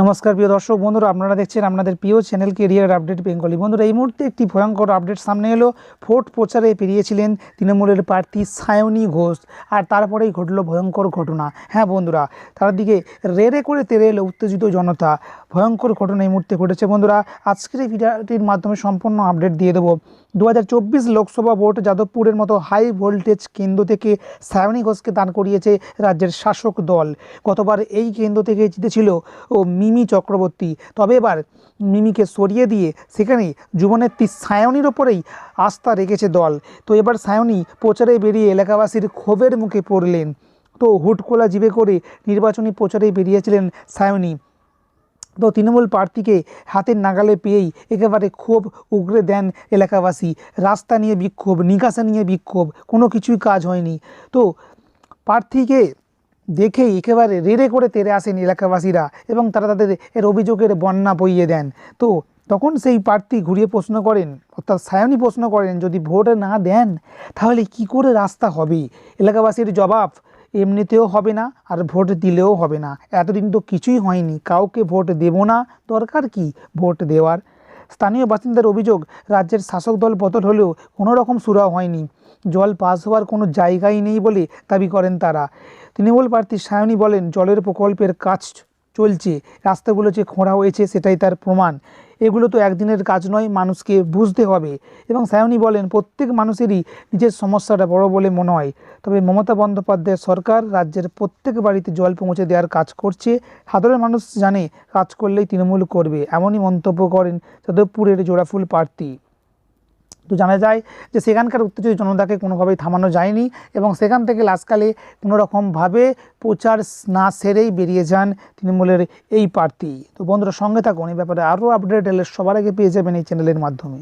নমস্কার প্রিয় দর্শক বন্ধুরা, আপনারা দেখছেন আপনাদের প্রিয় চ্যানেল কেরিয়ার আপডেট বেঙ্গলি বন্ধুরা, এই মুহূর্তে একটি ভয়ঙ্কর আপডেট সামনে এলো। ভোট প্রচারে পেরিয়েছিলেন তৃণমূলের প্রার্থী সায়নী ঘোষ, আর তারপরেই ঘটল ভয়ঙ্কর ঘটনা। হ্যাঁ বন্ধুরা, তার দিকে রেড়ে করে তেরে এলো উত্তেজিত জনতা। ভয়ঙ্কর ঘটনা এই মুহূর্তে ঘটেছে। বন্ধুরা, আজকের এই ভিডিওটির মাধ্যমে সম্পূর্ণ আপডেট দিয়ে দেবো। দু হাজার চব্বিশ লোকসভা ভোট যাদবপুরের মতো হাই ভোল্টেজ কেন্দ্র থেকে সায়নী ঘোষকে দান করিয়েছে রাজ্যের শাসক দল। গতবার এই কেন্দ্র থেকে জিতেছিল, ও, মিমি চক্রবর্তী। তবে এবার মিমিকে সরিয়ে দিয়ে সেখানে যুবনেত্রী সায়নীর ওপরেই আস্থা রেখেছে দল। তো এবার সায়নী প্রচারে বেরিয়ে এলাকাবাসীর ক্ষোভের মুখে পড়লেন। তো হুটকোলা জিবে করে নির্বাচনী প্রচারে বেরিয়েছিলেন সায়নী তো তৃণমূল প্রার্থীকে হাতের নাগালে পেয়েই একেবারে ক্ষোভ উগরে দেন এলাকাবাসী। রাস্তা নিয়ে বিক্ষোভ, নিকাশা নিয়ে বিক্ষোভ, কোনো কিছুই কাজ হয়নি। তো প্রার্থীকে দেখেই একেবারে রেড়ে করে তেরে আসেন এলাকাবাসীরা এবং তারা তাদের এর অভিযোগের বন্যা বইয়ে দেন। তো তখন সেই প্রার্থী ঘুরিয়ে প্রশ্ন করেন, অর্থাৎ সায়নী প্রশ্ন করেন, যদি ভোট না দেন, তাহলে কি করে রাস্তা হবে? এলাকাবাসীর জবাব এমনিতেও হবে না আর ভোট দিলেও হবে না। এতদিন তো কিছুই হয়নি। কাউকে ভোট দেব না। দরকার কি ভোট দেওয়ার? স্থানীয় বাসিন্দার অভিযোগ, রাজ্যের শাসক দল বদল হলেও কোনো রকম সুরাও হয়নি। জল পাস হওয়ার কোনো জায়গাই নেই বলে দাবি করেন তারা। তৃণমূল প্রার্থী সায়নী বলেন, জলের প্রকল্পের কাজ চলছে, রাস্তাগুলো যে খোঁড়া হয়েছে সেটাই তার প্রমাণ। এগুলো তো একদিনের কাজ নয়, মানুষকে বুঝতে হবে। এবং সায়নী বলেন, প্রত্যেক মানুষেরই নিজের সমস্যাটা বড় বলে মনে হয়। তবে মমতা বন্দ্যোপাধ্যায় সরকার রাজ্যের প্রত্যেক বাড়িতে জল পৌঁছে দেওয়ার কাজ করছে। সাধারণ মানুষ জানে, কাজ করলেই তৃণমূল করবে, এমনই মন্তব্য করেন যাদবপুরের জোড়াফুল প্রার্থী। তো জানা যায় যে সেখানকার উত্তেজিত জনতাকে কোনোভাবেই থামানো যায়নি এবং সেখান থেকে লাস্টকালে কোনোরকমভাবে প্রচার না সেরেই বেরিয়ে যান তৃণমূলের এই প্রার্থী। তো বন্ধুরা সঙ্গে থাকুন, এই ব্যাপারে আরও আপডেট এলে সবার আগে পেয়ে যাবেন এই চ্যানেলের মাধ্যমে।